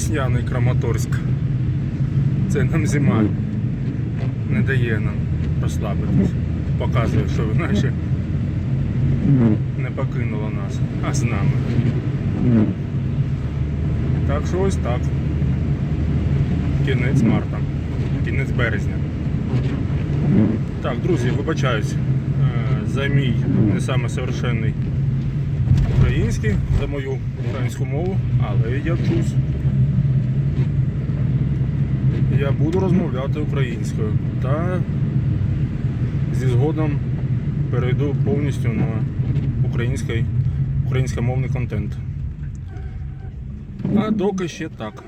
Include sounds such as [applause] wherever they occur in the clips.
весняний Краматорськ. Це нам зима не дає нам розслабитись. Показує, що вона ще не покинула нас, а з нами. Так що ось так. Кінець марта. Кінець березня. Так, друзі, вибачаюсь е, за мій не саме совершенний український, за мою українську мову, але я вчусь. Я буду розмовляти українською та зі згодом перейду повністю на український, українськомовний контент. А доки ще так.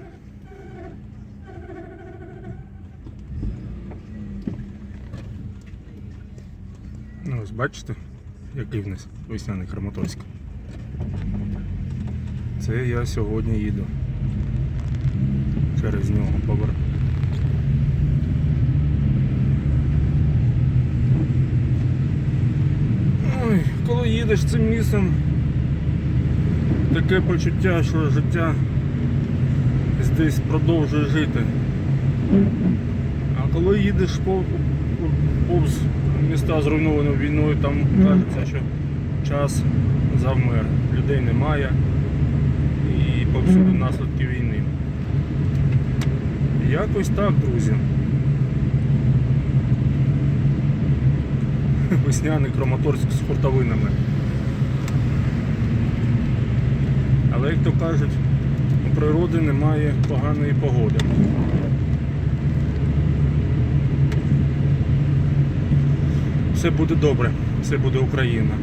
Ну, ось бачите, який в нас весняний Краматорськ. Це я сьогодні їду. Через нього повер. Коли їдеш цим містом, таке почуття, що життя десь продовжує жити. А коли їдеш повз міста зруйновані війною, там кажеться, що час завмер, людей немає і повсюди наслідки війни. Якось так, друзі. [laughs] Весняний Краматорськ з хуртовинами. Але як то кажуть, у природи немає поганої погоди. Все буде добре, все буде Україна.